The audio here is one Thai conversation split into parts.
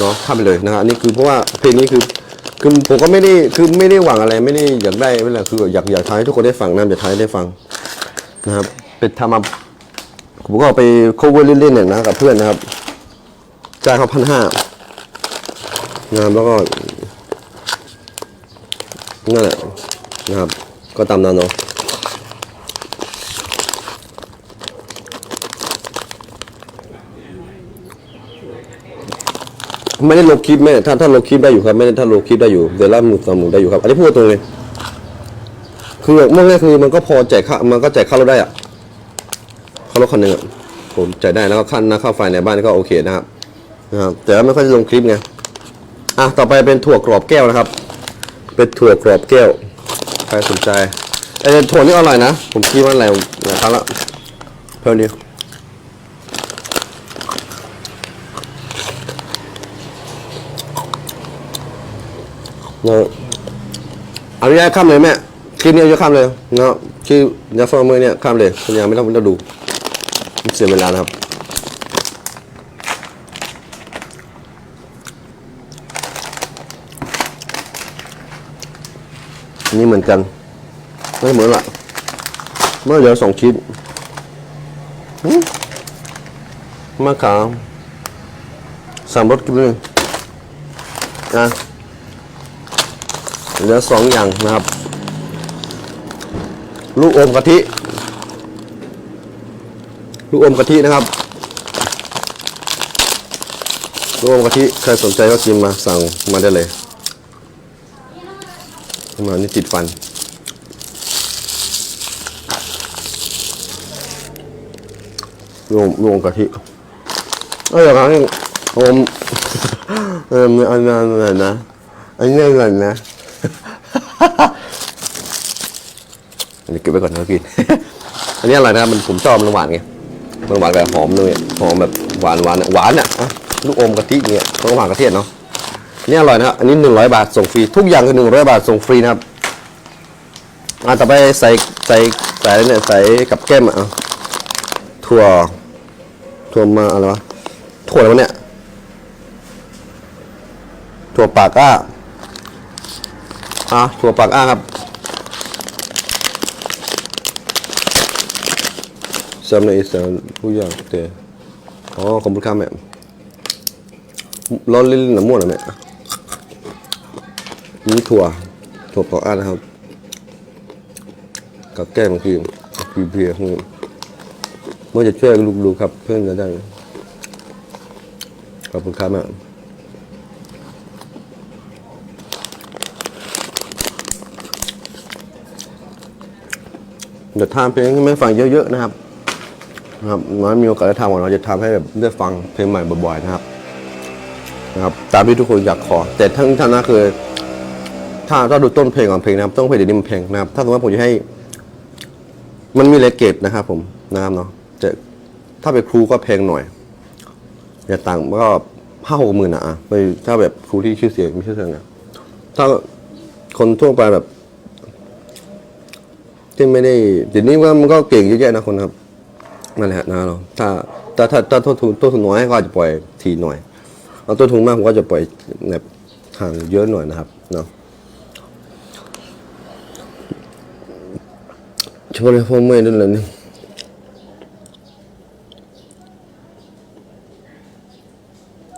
เนาะข้ามไปเลยนะครับอันนี้คือเพราะว่าเพลงนี้คือคือผมก็ไม่ได้คือไม่ได้หวังอะไรไม่ได้อยากได้ไม่แหละคืออยากอยากทายทุกคนได้ฟังนะอยากทายได้ฟังนะครับเป็นทำมาผมก็ไป cover เล่นๆเนี่ยนะกับเพื่อนนะครับจ่ายเขาพันห้านะครับแล้วก็นั่นแหละนะครับ ก็ตามนั้นเนาะ ไม่ได้ลบคลิปแม่ถ้าถ้าลบคลิปได้อยู่ครับ ไม่ได้ถ้าลบคลิปได้อยู่เดละหมื่นสองหมื่นได้อยู่ครับอันนี้พูดตรงเลยคือเมื่อแรกคือมันก็พอจ่ายค่ามันก็จ่ายค่ารถได้อะค่ารถคันหนึ่งผมจ่ายได้แล้วก็ค่าน้าค่าไฟในบ้านก็โอเคนะครับนะครับแต่ว่าไม่ค่อยจะลงคลิปไงอะต่อไปเป็นถั่วกรอบแก้วนะครับ เป็นถั่วกรอบแก้วใครสนใจไอ้ถั่วนี่อร่อยนะผมคิดว่าอะไรหลายครั้งละเพิ่มดี เนาะเอาอนุญาข้ามเลยแม่คลิปนี้จะข้ามเลยเนาะชื่อยาฟอร์มือเนี่ยข้ามเลยคุณยายไม่ต้องไม่ต้องดูเสียเวลานะครับนนี่เหมือนกันไม่เหมือนละเมื่อเดียวสองชิ้นหืมมะขามสามรสกินเลยอะ เหลือสองอย่างนะครับ ลูกอมกะทิ ลูกอมกะทินะครับ ลูกอมกะทิใครสนใจก็กินมาสั่งมาได้เลยมานี่ติดฟันลูกอมลูกอมกะทิเอออย่างนั้อมเอออันนั้นอะไรนะอันนี้อะันนี้เก็บไว้ก่อนนะกิน อันนี้อะไรนะครับมันผมชอบมันหวานไงมันหวานแบบหอมเลยหอมแบบหวานหวานหวานอะอะลูกอมกะทิเนี่ยต้องหวานกะทิเนาะอันนี่อร่อยนะครับอันนี้หนึ่งร้อยบาทส่งฟรีทุกอย่างคือหนึ่งร้อยบาทส่งฟรีนะครับอะต่อไปใส่ใส่ใส่เนี่ยใส่กับแก้มอะถั่วถั่วมาอะไรวะถั่วอะไรวะเนี่ยถั่วปากอ้าอะถั่วปากอ้าครับ สำในอีสานผู้ยากแต่อ๋อขอบคุณครับแม่ร้อนลิ้นน้ำม่วนเหรอแม่นี่ถั่วถั่วปากอ้านะครับ กับแก้มคือคือเพียคือเมื่อจะช่วยลูกดูครับ เพื่อนจะได้ขอบคุณครับแม่เดี๋ยวทำเพลงให้แม่ฟังเยอะ ๆ นะครับ นะครับน้อยมีโอกาสได้ทำของเราจะทำให้แบบได้ฟังเพลงใหม่บ่อยๆนะครับนะครับ ตามที่ทุกคนอยากขอ แต่ทั้งท่านนะคือ ถ้าถ้าดูต้นเพลงของเพลงนะครับ ต้องเพลงเดี๋ยวนี้มันเพลงนะครับ ถ้าสมมติว่าผมจะให้ มันมีเลเกตนะครับ ผมนะครับเนาะจะถ้าเป็นครูก็เพลงหน่อยอย่าต่างก็ห้าหกหมื่นอะอะไปถ้าแบบครูที่ชื่อเสียงมีชื่อเสียงอะถ้าคนทั่วไปแบบ ที่ไม่ได้เดี๋ยวนี้ว่ามันก็เก่งเยอะแยะนะคนครับ นั่นแหละนะเราถ้าถ้าถ้าถ้าต้นทุนต้นทุนน้อยก็อาจจะปล่อยทีหน่อยเอาต้นทุนมากผมก็จะปล่อยแบบห่างเยอะหน่อยนะครับเนาะช่วยพ่อแม่ด้วยเลยนี่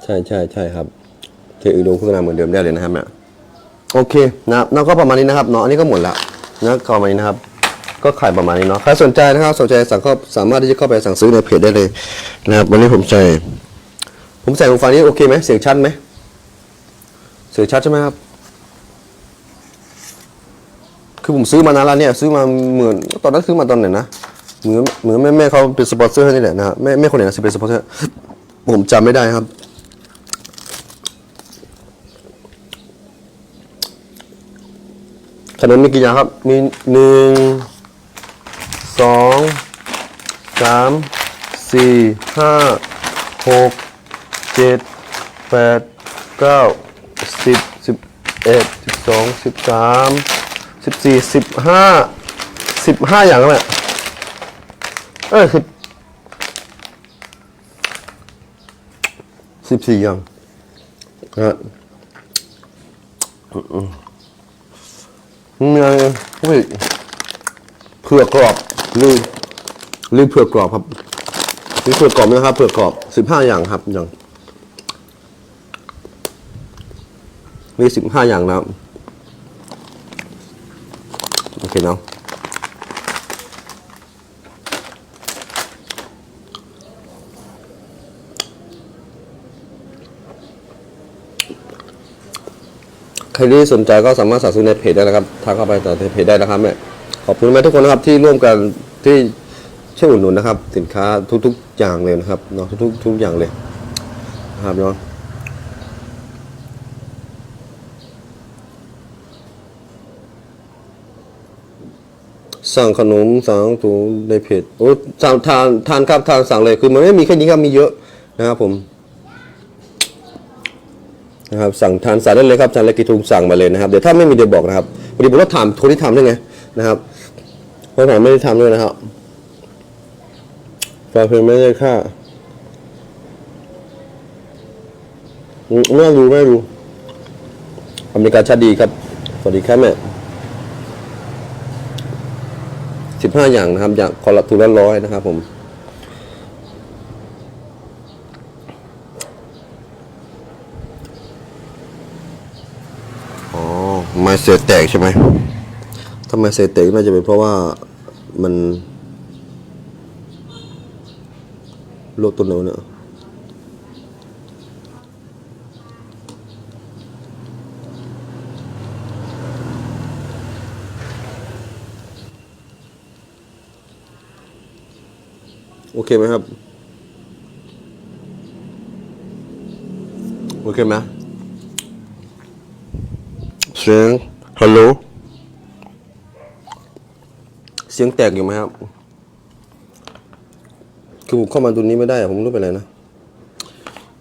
ใช่ใช่ใช่ครับเทอุดมโฆษณาเหมือนเดิมได้เลยนะครับเนี่ยโอเคนะครับแล้วก็ประมาณนี้นะครับเนาะอันนี้ก็หมดละนะก็ประมาณนี้นะครับ ก็ขายประมาณนี้เนาะใครสนใจนะครับสนใจสั่งก็สามารถที่จะเข้าไปสั่งซื้อในเพจได้เลยนะครับวันนี้ผมใส่ผมใส่หูฟังนี้โอเคไหมเสียงชัดไหมเสียงชัดใช่ไหมครับคือผมซื้อมานานแล้วเนี่ยซื้อมาเหมือนตอนนั้นซื้อมาตอนไหนนะเหมือนเหมือนแม่แม่เขาเป็นสปอนเซอร์ให้นี่แหละนะฮะแม่แม่คนไหนนะเป็นสปอนเซอร์ผมจำไม่ได้ครับขนมมีกี่อย่างครับ มีหนึ่ง สองสามสี่ห้าหกเจ็ดแปดเก้าสิบสิบเอ็ดสิบสองสิบสามสิบสี่สิบห้าสิบห้าอย่างแล้วแหละเออสิบสิบสี่อย่างฮะมีอะไรเฮ้ยเผือกกรอบ ลืมลืมเผือกกรอบครับนี่เผือกกรอบนะครับเผือกกรอบสิบห้าอย่างครับอย่างมีสิบห้าอย่างแล้วโอเคเนาะใครที่สนใจก็สามารถสั่งซื้อในเพจได้นะครับทักเข้าไปต่อในเพจได้นะครับแม่ขอบคุณแม่ทุกคนนะครับที่ร่วมกัน ที่ช่วยอุดหนุนนะครับ สินค้าทุกๆอย่างเลยนะครับเนาะทุกๆทุกอย่างเลยนะครับเนาะสั่งขนมสั่งถุงในเพจโอ้สั่งทานทานครับทานสั่งเลยคือมันไม่มีแค่นี้ครับมีเยอะนะครับผมนะครับสั่งทานสั่งได้เลยครับทานแล้วกี่ถุงสั่งมาเลยนะครับเดี๋ยวถ้าไม่มีเดี๋ยวบอกนะครับพอดีผมต้องถามคนที่ทำได้ไงนะครับ เพราะผมไม่ได้ทำด้วยนะครับฝาเพลงไม่ได้ค่าไม่รู้ไม่รู้ อเมริกาชาดีครับ สวัสดีครับแม่สิบห้าอย่างนะครับอย่างคอละทุละร้อยนะครับผมอ๋อไม้เสือแตกใช่ไหมถ้าไมเสือแตกน่าจะเป็นเพราะว่า มันโรคต้นโน้นเนี่ยโอเคไหมครับ โอเคไหมเสียงฮัลโหล เสียงแตกอยู่ไหมครับ คือผมเข้ามาตรงนี้ไม่ได้ ผมรู้เป็นอะไรนะ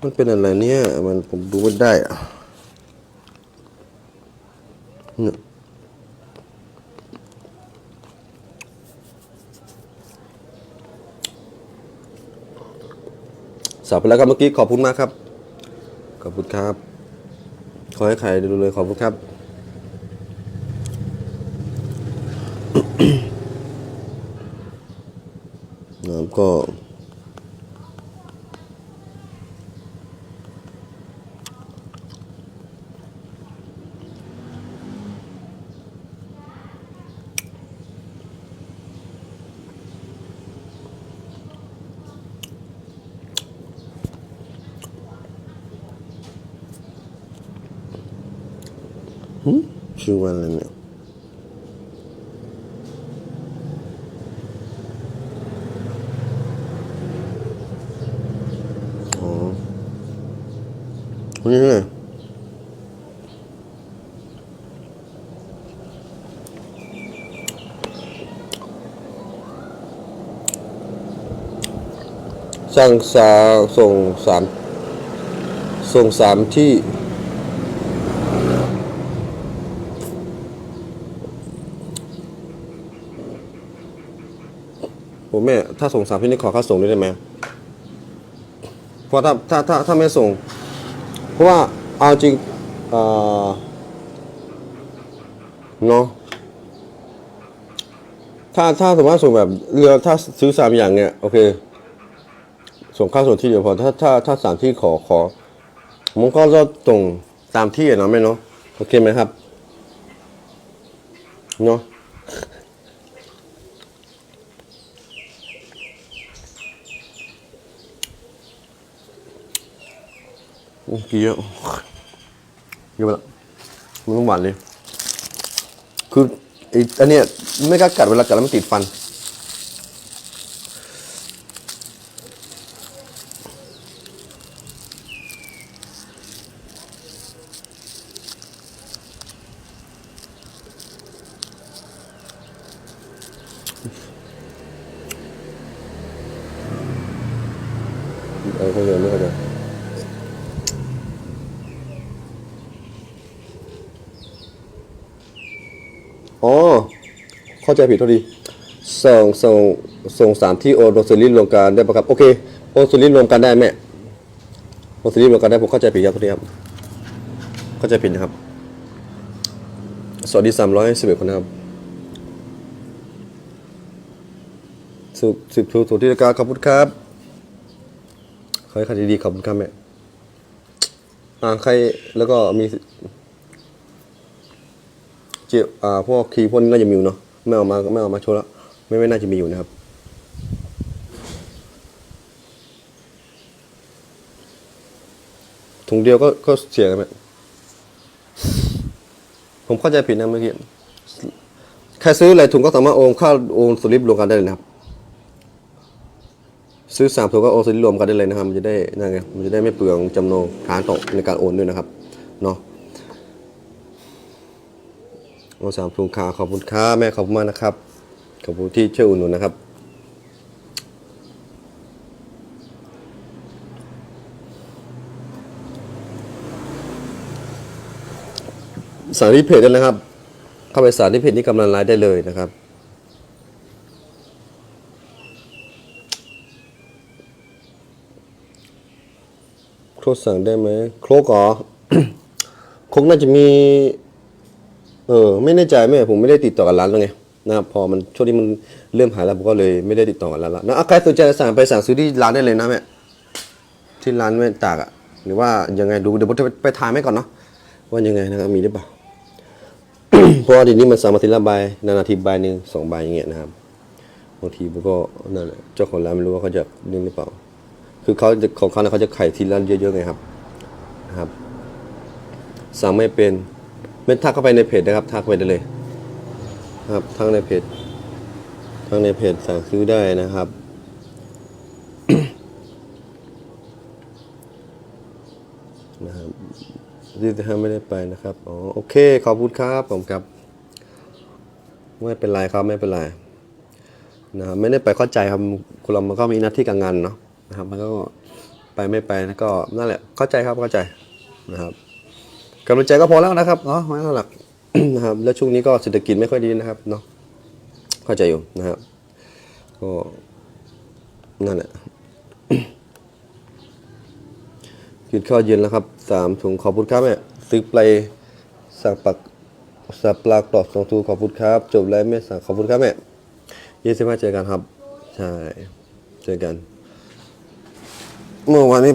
มันเป็นอะไรเนี่ย มันผมดูไม่ได้อะเนี่ยสับไปแล้วครับเมื่อกี้ขอบคุณมากครับ ขอบคุณครับ ขอให้ใครดูเลยขอบคุณครับ น้ำ ก็ชื่อว่าอะไรเนี่ย อ๋อนี่ไง สั่งสาส่งสามส่งสามที่ผมแม่ ถ้าส่งสามที่นี่ขอค่าส่งด้วยได้ไหมเพราะถ้าถ้าถ้าถ้าไม่ส่ง เพราะว่าเอาจริงเอ่อเนาะถ้าถ้าสมมติว่าส่งแบบเรือถ้าซื้อสามอย่างเนี่ย โอเค ส่งค่าส่งที่เดียวพอถ้าถ้าถ้าสามที่ขอขอผมก็จะส่งตามที่เนาะแม่เนาะโอเคไหมครับเนาะโอ้เยอะเยอะไปละมันต้องหวานเลยคือไอ้อันเนี้ยไม่กล้ากัดเวลากัดแล้วมันติดฟัน เออเขาใจไม่เข้าใจ อ๋อ เข้า ใจผิดเท่าดีส่งส่งส่งสามที่โอโรซิลินรวมกันได้ปะครับโอเคโอโซิลินรวมกันได้แม่โอโซิลินรวมกันได้ผมเข้าใจผิดครับเท่านี้ครับเข้าใจผิดนะครับสวัสดีสามร้อยสิบเอ็ดคนนะครับสุขสิบทูสุทธิกาขอบคุณครับขอให้ใครดีขอบคุณครับแม่อ่าใครแล้วก็มีเจียอ่าพวกคีพวกนี้น่าจะมีอยู่เนาะ ไม่เอามาไม่เอามาโชว์แล้วไม่ไม่น่าจะมีอยู่นะครับ ถุงเดียวก็ก็เสียกันไหมผมเข้าใจผิดนะเมื่อกี้ใครซื้อหลายถุงก็สามารถโอนค่าโอนสลิปรวมกันได้เลยนะครับ ซื้อสามถุงก็โอนสลิปรวมกันได้เลยนะครับ มันจะได้นั่นไงมันจะได้ไม่เปลืองจำนวนฐานตกในการโอนด้วยนะครับเนาะ โอนสามถุงค่าขอบคุณค่าแม่ขอบคุณมากนะครับ ขอบคุณที่ช่วยอุดหนุนนะครับ สารที่เพจด้นะครับ เข้าไปสารที่เพจนี้กำลังไลฟ์ได้เลยนะครับโครกสั่งได้ไหมโครกเหรอโครกน่าจะมี เออไม่แน่ใจแม่ผมไม่ได้ติดต่อกับร้านแล้วไงนะครับพอมันช่วงนี้มันเริ่มหายแล้วผมก็เลยไม่ได้ติดต่อกับร้านแล้วนะใครสนใจสั่งไปสั่งซื้อที่ร้านได้เลยนะแม่ที่ร้านแม่ตากอะหรือว่ายังไงดูเดี๋ยวผมจะไปถ่ายให้ก่อนเนาะว่ายังไงนะครับมีหรือเปล่าเพราะว่าทีนี้มันสามอาทิตย์ละใบนานาทีใบหนึ่งสองใบอย่างเงี้ยนะครับบางทีผมก็นั่นแหละเจ้าของร้านไม่รู้ว่าเขาจะนี่หรือเปล่า คือเขาของเขาเนี่ยเขาจะไข่ทีละเยอะๆไงครับนะครับสั่งไม่เป็น ไม่ทักเข้าไปในเพจนะครับ ทักไปได้เลยครับทั้งในเพจทั้งในเพจสั่งซื้อได้นะครับนะครับที่จะไม่ได้ไปนะครับอ๋อโอเคขอบคุณครับผมครับ ไม่เป็นไรครับไม่เป็นไรนะครับไม่ได้ไปเข้าใจครับคนเรามันก็มีหน้าที่การงานเนาะนะครับ มันก็ไปไม่ไปก็นั่นแหละเข้าใจครับเข้าใจนะครับ กำลังใจก็พอแล้วนะครับเนาะไม่ต้องหลักนะครับ แล้วช่วงนี้ก็เศรษฐกิจไม่ค่อยดีนะครับเนาะเข้าใจอยู่นะครับก็นั่นแหละกินข้าวเย็นแล้วครับสามถุงขอบคุณครับแม่ซื้อไปสั่งปักสับปลากรอบสองถุงขอบคุณครับ จบแล้วแม่สั่งขอบคุณครับแม่ยี่สิบห้าเจอกันครับ ใช่ เจอกัน เมื่อวานนี้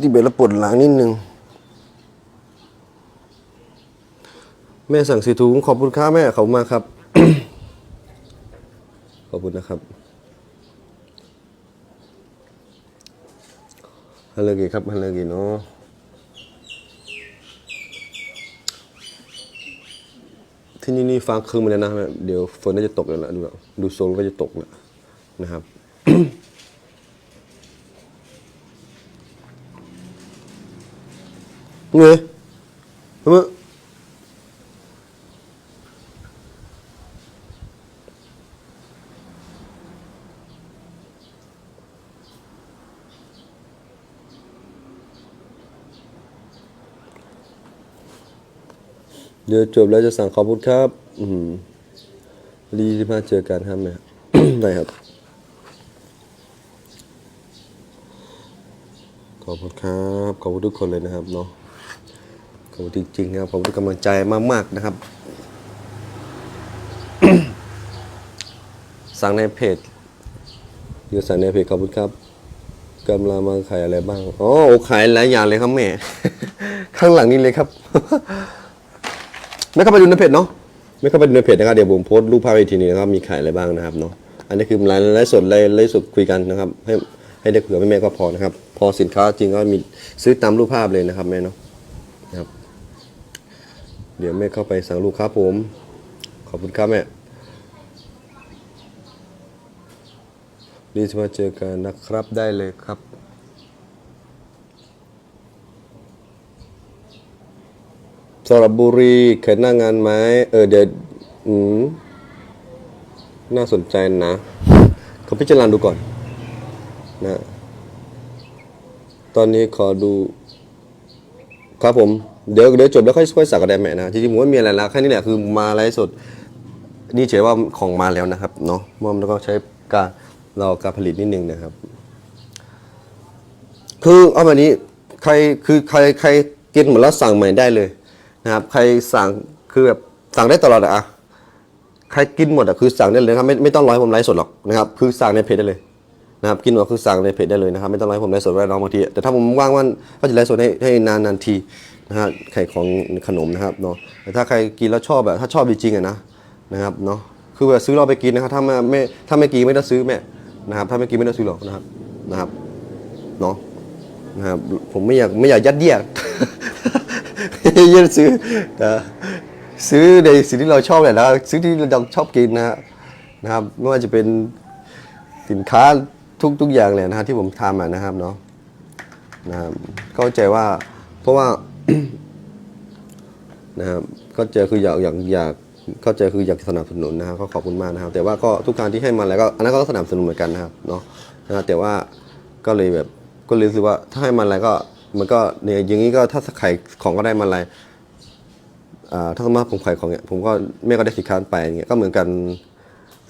ที่เบลปวดหลังนิดนึง แม่สั่งสีถุงขอบคุณครับแม่ขอบมากครับ ขอบคุณนะครับฮัลโหลกี่ครับฮัลโหลกี่เนาะที่นี่นี่ฟ้าครึ้มมาแล้วนะเดี๋ยวฝนน่าจะตกแล้วล่ะดูแบบดูโซนก็จะตกแล้วนะครับเงยทำไม เดี๋ยวจบแล้วจะสั่งขอบคุณครับ อืมดีที่มาเจอกันครับแม่ได้ครับ ขอบคุณครับ ขอบคุณทุกคนเลยนะครับเนาะ ขอบคุณจริงๆครับ ขอบคุณกำลังใจมากๆนะครับ สั่งในเพจเดี๋ยวสั่งในเพจขอบคุณครับกำลังมาขายอะไรบ้าง อ๋อขายหลายอย่างเลยครับแม่ ข้างหลังนี้เลยครับ ไม่เข้าไปดูในเพจเนาะไม่เข้าไปดูในเพจนะครับเดี๋ยวผมโพสต์รูปภาพอีกทีนึงนะครับมีขายอะไรบ้างนะครับเนาะอันนี้คือไลฟ์ไลฟ์สดไลฟ์ไลฟ์สดคุยกันนะครับ ให้ให้ได้เผื่อแม่แม่ก็พอนะครับ พอสินค้าจริงก็มีซื้อตามรูปภาพเลยนะครับแม่เนาะนะครับ เดี๋ยวแม่เข้าไปสั่งลูกครับผม ขอบคุณครับแม่ดีที่มาเจอกันนะครับได้เลยครับ สระบุรีเคยหน้างานไหมเออเดี๋ยวอืมน่าสนใจนะเขาพิจารณาดูก่อน นะ ตอนนี้ขอดู ครับผมเดี๋ยวเดี๋ยวจบแล้วค่อยค่อยสักกระแดมแม่นะจริงๆผมว่ามีอะไรล้วแค่นี้แหละคือมาไลฟ์สดนี่เฉยว่าของมาแล้วนะครับเนาะมอมแล้วก็ใช้การรอการผลิตนิดนึงนะครับ คือเอาแบบนี้ใครคือใครใครกินหมดแล้วสั่งใหม่ได้เลย นะครับใครสั่งคือแบบสั่งได้ตลอดอะใครกินหมดอะคือสั่งได้เลยนะครับไม่ไม่ต้องรอให้ผมไลฟ์สดหรอกนะครับคือสั่งในเพจได้เลยนะครับกินหมดคือสั่งในเพจได้เลยนะครับไม่ต้องรอให้ผมไลฟ์สดไว้น้องบางทีแต่ถ้าผมว่างวันก็จะไลฟ์สดให้ให้นานนานทีนะฮะไข่ของขนมนะครับเนาะแต่ถ้าใครกินแล้วชอบแบบถ้าชอบจริงๆอะนะนะครับเนาะคือแบบซื้อเราไปกินนะครับถ้าไม่ไม่ถ้าไม่กินไม่ต้องซื้อแม่นะครับถ้าไม่กินไม่ต้องซื้อหรอกนะครับนะครับเนาะ นะครับผมไม่อยากไม่อยากยัดเยียดยืดซื้อแต่ซื้อในสิ่งที่เราชอบแหละนะซื้อที่เราชอบกินนะนะครับไม่ว่าจะเป็นสินค้าทุกทุกอย่างเลยนะฮะที่ผมทำอะนะครับเนาะนะครับเข้าใจว่าเพราะว่านะครับเข้าใจคืออยากอยากอยากเข้าใจคืออยากสนับสนุนนะครับก็ขอบคุณมากนะครับ แต่ว่าก็ทุกการที่ให้มาแล้วก็อันนั้นก็สนับสนุนเหมือนกันนะครับเนาะนะแต่ว่าก็เลยแบบ ก็เลยรู้สึกว่าถ้าให้มันอะไรก็มันก็เนี่ยอย่างนี้ก็ถ้าขายของก็ได้มันอะไรอ่าถ้าสมมติผมขายของเนี่ยผมก็แม่ก็ได้สินค้าไปอย่างเงี้ยก็เหมือนกัน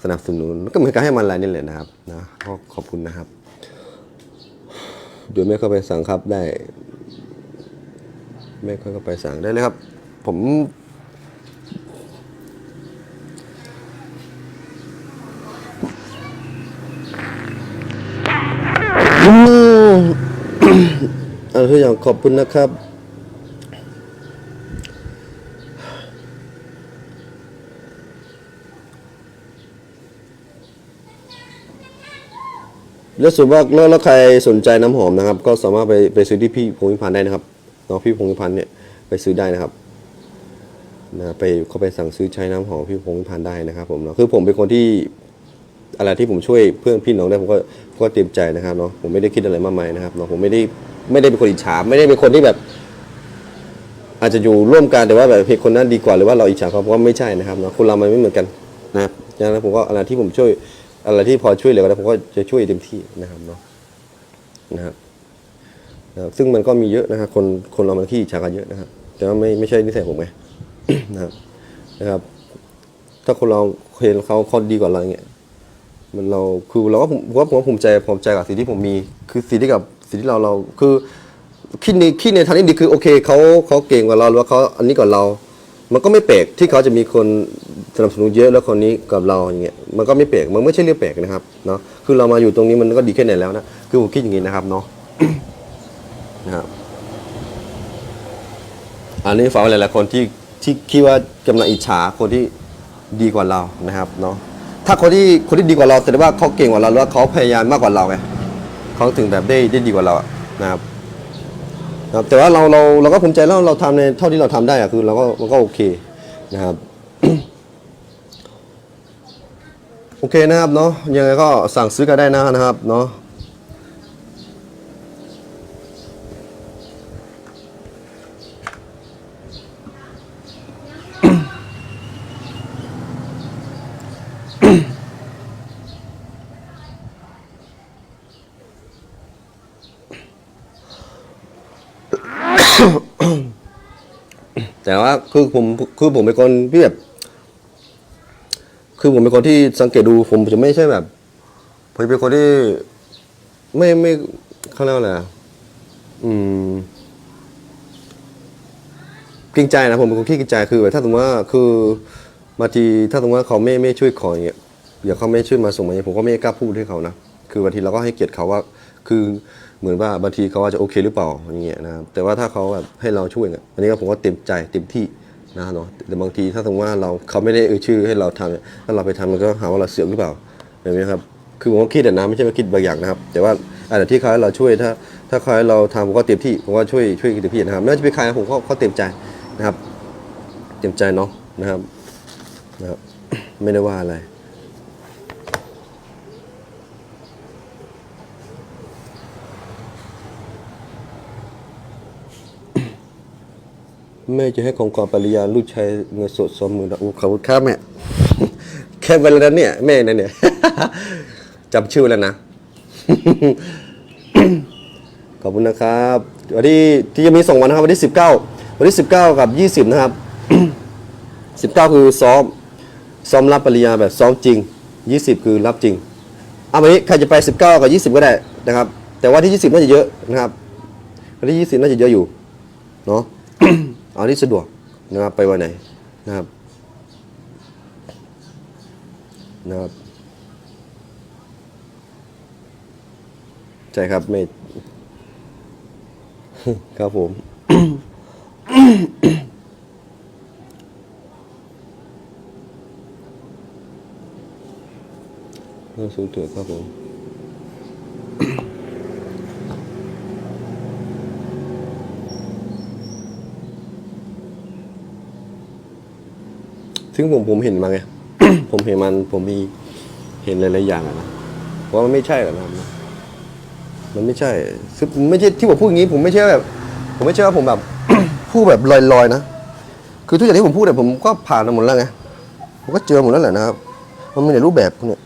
สนับสนุนก็เหมือนกันให้มันอะไรนี่แหละนะครับนะก็ขอบคุณนะครับเดี๋ยวแม่ก็ไปสั่งครับได้แม่ก็ไปสั่งได้เลยครับ ผม เอาทุกอย่างขอบคุณนะครับ แล้วส่วนมากแล้วแล้วใครสนใจน้ำหอมนะครับ ก็สามารถไปไปซื้อที่พี่พงพิพันธ์ได้นะครับเนาะพี่พงพิพันธ์เนี่ยไปซื้อได้นะครับนะไปเข้าไปสั่งซื้อใช้น้ำหอมพี่พงพิพันธ์ได้นะครับ ผมเนาะคือผมเป็นคนที่อะไรที่ผมช่วยเพื่อนพี่น้องได้ผมก็ก็เต็มใจนะครับเนาะผมไม่ได้คิดอะไรมากมายนะครับเนาะผมไม่ได้ ไม่ได้เป็นคนอิจฉา ไม่ได้เป็นคนที่แบบ อาจจะอยู่ร่วมกันแต่ว่าแบบเห็นคนนั้นดีกว่าหรือว่าเราอิจฉาเขาเพราะว่าไม่ใช่นะครับเนาะคนเรามันไม่เหมือนกันนะครับดังนั้นผมก็อะไรที่ผมช่วยอะไรที่พอช่วยเหลือกันได้ผมก็จะช่วยเต็มที่นะครับเนาะนะครับนะครับซึ่งมันก็มีเยอะนะครับ คนคนเรามันขี้อิจฉากันเยอะนะครับ แต่ว่าไม่ไม่ใช่นิสัยผมไง นะครับนะครับ ถ้าคนเราเห็นเขาเขาดีกว่าเราอย่างเงี้ยมันเราคือเราก็ผมผมว่าผมภูมิใจภูมิใจกับสิ่งที่ผมมี คือสิ่งที่กับ สิ่งที่เราเราคือคิดในคิดในทางที่ดีคือโอเคเขาเขาเก่งกว่าเราหรือว่าเขาอันนี้กว่าเรา มันก็ไม่แปลกที่เขาจะมีคนสนับสนุนเยอะแล้วคนนี้กับเราอย่างเงี้ยมันก็ไม่แปลกมันไม่ใช่เรื่องแปลกนะครับเนาะคือเรามาอยู่ตรงนี้มันก็ดีแค่ไหนแล้วนะคือผมคิดอย่างนี้นะครับเนาะนะครับอันนี้ฝากหลายๆคนที่ที่คิดว่ากำลังอิจฉาคนที่ดีกว่าเรานะครับเนาะถ้าคนที่คนที่ดีกว่าเราแสดงว่าเขาเก่งกว่าเราหรือว่าเขาพยายามมากกว่าเราไง เขาถึงแบบได้ได้ดีกว่าเราอะนะครับครับ แต่ว่าเราเราเราก็ภูมิใจแล้วเราทำในเท่าที่เราทำได้อะคือเราก็มันก็โอเคนะครับ โอเคนะครับเนาะยังไงก็สั่งซื้อกันได้นะนะครับเนาะ คือผมคือผมเป็นคนที่แบบ คือผมเป็นคนที่สังเกตดูผมจะไม่ใช่แบบผมเป็นคนที่ ไม่ไม่เขาเรียกว่าอะไรอืมกรงใจนะผมเป็นคนขี้กรงใจคือแบบถ้าสมมติว่าคือบางทีถ้าสมมติว่าเขาไม่ไม่ช่วยขออย่างเงี้ยเดี๋ยวเขาไม่ช่วยมาส่งมาอย่างเงี้ยผมก็ไม่กล้าพูดให้เขานะคือบางทีเราก็ให้เกียรติเขาว่า คือ เหมือนว่าบางทีเขาอาจจะโอเคหรือเปล่าอย่างเงี้ยนะครับแต่ว่าถ้าเขาแบบให้เราช่วยเนี่ยอันนี้ก็ผมก็เต็มใจเต็มที่นะเนาะแต่บางทีถ้าสมมติว่าเราเขาไม่ได้เอ่ยชื่อให้เราทำถ้าเราไปทำมันก็หาว่าเราเสือกหรือเปล่าแบบนี้ครับคือผมก็คิดแต่นะไม่ใช่ว่คิดบางอย่างนะครับ แต่ว่าอะไรที่เขาให้เราช่วยถ้า ถ้าเขาให้เราทำผมก็เต็มที่ผมก็ช่วยช่วยเต็มที่นะครับไม่ว่าจะเป็นใครผมก็ก็เต็มใจนะครับ เต็มใจเนาะนะครับนะครับ ไม่ได้ว่าอะไร แม่จะให้ของขวัญปริญาลูกชายเงินสดสองหมื่นอู้ขอบคุณครับแม่ แค่วันนั้นเนี่ย แม่นั่นเนี่ย จำชื่อแล้วนะ ขอบคุณนะครับ วันที่ที่จะมีส่งวันนะครับ วันที่สิบเก้าวันที่สิบเก้ากับยี่สิบนะครับสิบเก้าคือซ้อม ซ้อมรับปริญญาแบบซ้อมจริงยี่สิบคือรับจริงเอาวันนี้ใครจะไปสิบเก้ากับยี่สิบก็ได้นะครับ แต่ว่าที่ยี่สิบน่าจะเยอะนะครับวันที่ยี่สิบน่าจะเยอะอยู่เนาะ อาที่สะดวกนะครับไปวันไหนนะครับนะครับใช่ครับไม่ครับผมเรื่องสูงเถิดครับผม ซึ่งผมผมเห็นมาไง ผมเห็นมันผมมีเห็นหลายๆอย่างอะนะว่ามันไม่ใช่หรอกนะมันไม่ใช่คือไม่ใช่ที่ผมพูดอย่างนี้ ผมไม่ใช่แบบ ผมไม่ใช่ว่าผมแบบ พูดแบบลอยๆนะคือทุกอย่างที่ผมพูดเนี่ยผมก็ผ่านมาหมดแล้วไงผมก็เจอหมดแล้วแหละนะครับ มันมีในรูปแบบเนี่ย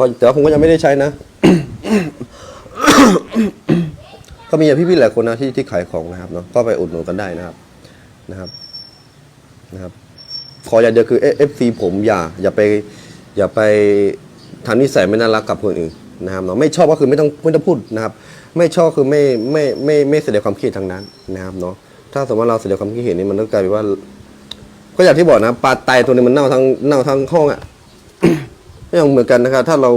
ก็แต่ว่าผมก็ยังไม่ได้ใช้นะ ก็มีพี่ๆหลายคนนะที่ที่ขายของนะครับเนาะก็ไปอุดหนุนกันได้นะครับนะครับนะครับ ขออย่างเดียวคือเอฟซีผมอย่า อย่าไป อย่าไปทำนิสัยไม่น่ารักกับคนอื่นนะครับเนาะไม่ชอบก็คือไม่ต้องไม่ต้องพูดนะครับ ไม่ชอบคือไม่ไม่ไม่ไม่แสดงความคิดเห็นทางนั้นนะครับเนาะถ้าสมมติว่าเราแสดงความคิดเห็นนี่มันก็กลายเป็นว่า ก็อย่างที่บอกนะปลาไตตัวนี้มันเน่าทั้งเน่าทั้งห้องอะ ก็ยังเหมือนกันนะครับ ถ้าเรา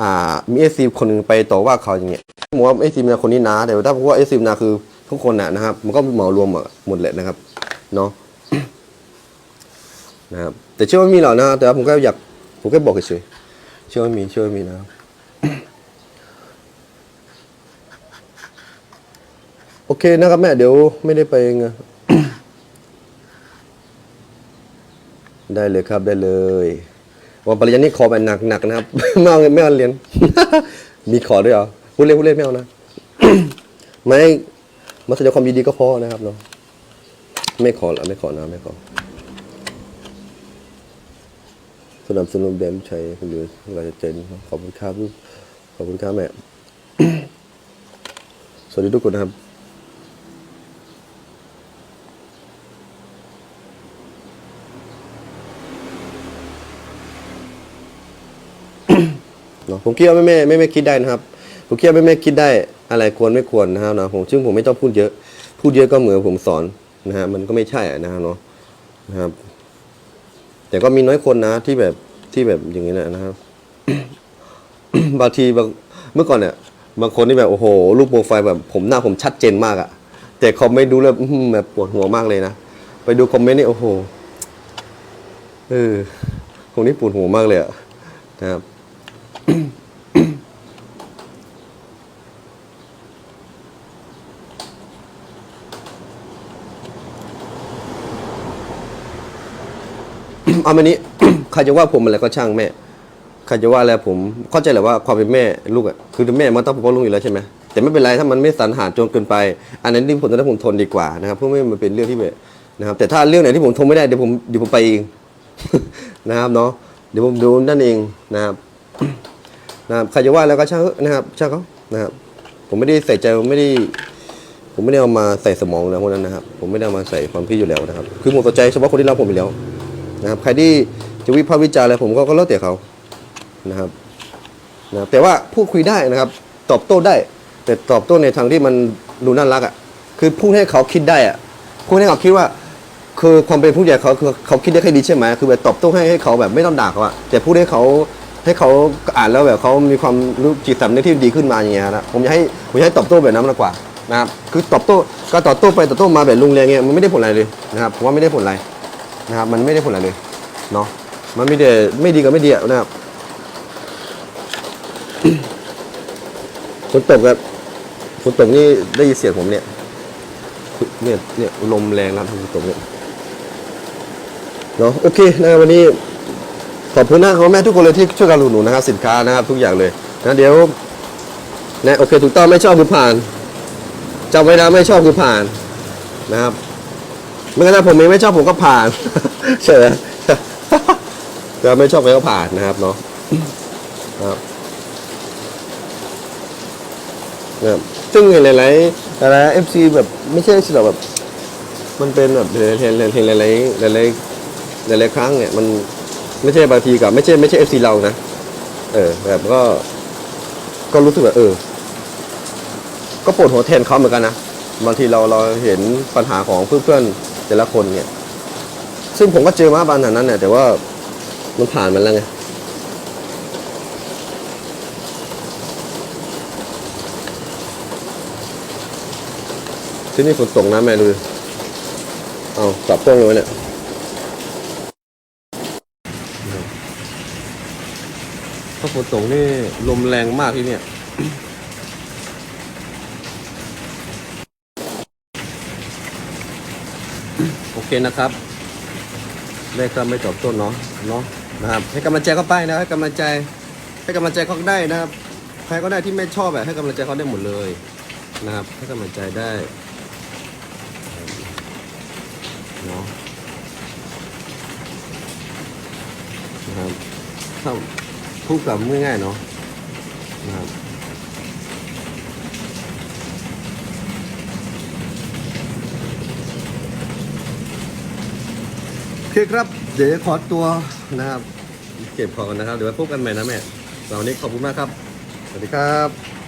อ่ามีเอซีคนหนึ่งไปต่อว่าเขาอย่างเงี้ยผมว่าเอซีนาคนนี้นะแต่ถ้าผมว่าเอซีนาคือทุกคนน่ะนะครับ มันก็เหมารวมหมดแหละนะครับเนาะนะครับแต่เชื่อว่ามีหรอกนะแต่ว่าผมก็อยากผมแค่บอกเฉยเชื่อว่ามีเชื่อว่ามีนะครับโอเคนะครับแม่เดี๋ยวไม่ได้ไปไงได้เลยครับได้เลย วันปริญญานี่ขอแบบหนักๆนะครับ ไม่เอาไม่เอาเรียน มีขอด้วยเหรอพูดเล่นพูดเล่นไม่เอานะ ไม่มาแสดงความยินดีก็พอนะครับเนาะไม่ขอละไม่ขอนะไม่ขอสนับสนุนแบมชัยคุณเหลือเราจะเจนขอบคุณครับขอบคุณครับแม่สวัสดีทุกคนนะครับ เนาะ ผมคิดว่าแม่แม่แม่แม่คิดได้นะครับผมคิดว่าแม่แม่คิดได้อะไรควรไม่ควรนะครับเนาะผมซึ่งผมไม่ต้องพูดเยอะ พูดเยอะก็เหมือนผมสอนนะฮะมันก็ไม่ใช่นะครับเนาะนะครับ แต่ก็มีน้อยคนนะที่แบบที่แบบอย่างนี้นะครับบางทีบางเมื่อก่อนเนี่ยบางคนที่แบบโอ้โหรูปโปรไฟล์แบบผมหน้าผมชัดเจนมากอะแต่คอมเมนต์ดูแล้วแบบปวดหัวมากเลยนะไปดูคอมเมนต์นี่โอ้โหเออคนนี้ปวดหัวมากเลยอะนะครับ เอามานี้ใครจะว่าผมอะไรก็ช่างแม่ใครจะว่าอะไรผมเข้าใจแหละว่าความเป็นแม่ลูกอะคือแม่มันต้องปกป้องลูกอยู่แล้วใช่ไหมแต่ไม่เป็นไรถ้ามันไม่สันหาจนเกินไป อันนั้นที่ผมจะได้ผมทนดีกว่านะครับเพราะไม่มันเป็นเรื่องที่แบบนะครับ แต่ถ้าเรื่องไหนที่ผมทนไม่ได้เดี๋ยวผมเดี๋ยวผมไปเองนะครับเนาะเดี๋ยวผมดูนั่นเองนะครับ นะครับใครจะว่าแล้วก็ช่างเถอนะครับช่างเขานะครับ ผมไม่ได้ใส่ใจผมไม่ได้ ผมไม่ได้เอามาใส่สมองแล้วพวกนั้นนะครับ ผมไม่ได้เอามาใส่ความคิดอยู่แล้วนะครับ คือผมสนใจเฉพาะคนที่รักผมอยู่แล้วนะครับ ใครที่จะวิพากษ์วิจารณ์อะไรผมก็ก็แล้วแต่เขานะครับนะแต่ว่าพูดคุยได้นะครับ ตอบโต้ได้ แต่ตอบโต้ในทางที่มันดูน่ารักอะคือพูดให้เขาคิดได้อะพูดให้เขาคิดว่า คือความเป็นผู้ใหญ่เขาคือเขาคิดได้แค่ดีใช่ไหมคือแบบตอบโต้ให้ให้เขาแบบไม่ต้องด่าเขาอะแต่พูดให้เขา ให้เขาอ่านแล้วแบบเขามีความรู้จิตสำนึกที่ดีขึ้นมาอย่างเงี้ยนะผมอยากให้ผมอยากให้ตอบโต้แบบนั้นมากกว่านะครับคือตอบโต้ก็ตอบโต้ไปตอบโต้มาแบบลุงเรียงเงี้ยมันไม่ได้ผลอะไรเลยนะครับผมว่าไม่ได้ผลอะไรนะครับ มันไม่ได้ผลอะไรเลยเนาะมันไม่ได้ไม่ดีกับไม่ดีนะครับฝนตกครับฝนตกนี่ได้ยินเสียงผมเนี่ยเนี่ยเนี่ยลมแรงแล้วฝนตกเนี่ยเนาะโอเคนะวันนี้ ขอบคุณนะครับแม่ทุกคนเลยที่ช่วยกันอุดหนุนนะครับสินค้านะครับทุกอย่างเลยนะเดี๋ยวนะโอเคถูกต้องไม่ชอบคือผ่านจำไว้นะไม่ชอบคือผ่านนะครับไม่งั้นถ้าผมเองไม่ชอบผมก็ผ่านเฉยแต่ไม่ชอบก็ผ่านนะครับเนาะครับนะครับซึ่งเห็นหลายๆหลายๆเอฟซีแบบไม่ใช่สิหรอกแบบ มันเป็นแบบห็นเห็นเห็นหลายๆหลายๆหลายๆครั้งเนี่ยมัน ไม่ใช่บางทีกับไม่ใช่ไม่ใช่เอฟซีเรานะเออ แบบก็ ก็รู้สึกแบบเออ ก็ปวดหัวแทนเขาเหมือนกันนะบางทีเราเราเห็นปัญหาของเพื่อนๆแต่ละคนเนี่ย ซึ่งผมก็เจอมาบางนั้นเนี่ยแต่ว่ามันผ่านมาแล้วไงที่นี่ฝนตกนะแม่ดูเอากลับกล้องเลยวะเนี่ย ถ้าฝนตกนี่ลมแรงมากที่เนี่ยโอเคนะครับได้ครับไม่จบต้นเนาะเนาะนะครับให้กำลังใจเขาไปนะให้กำลังใจให้กำลังใจเขาได้นะครับใครก็ได้ที่ไม่ชอบแบบให้กำลังใจเขาได้หมดเลยนะครับ ให้กำลังใจได้เนาะนะครับถ้า พูดกับง่ายๆเนาะนะครับโอเคครับ เดี๋ยวขอตัวนะครับ เก็บของกันนะครับ เดี๋ยวไว้พบกันใหม่นะแม่สำหรับวันนี้ขอบคุณมากครับ สวัสดีครับ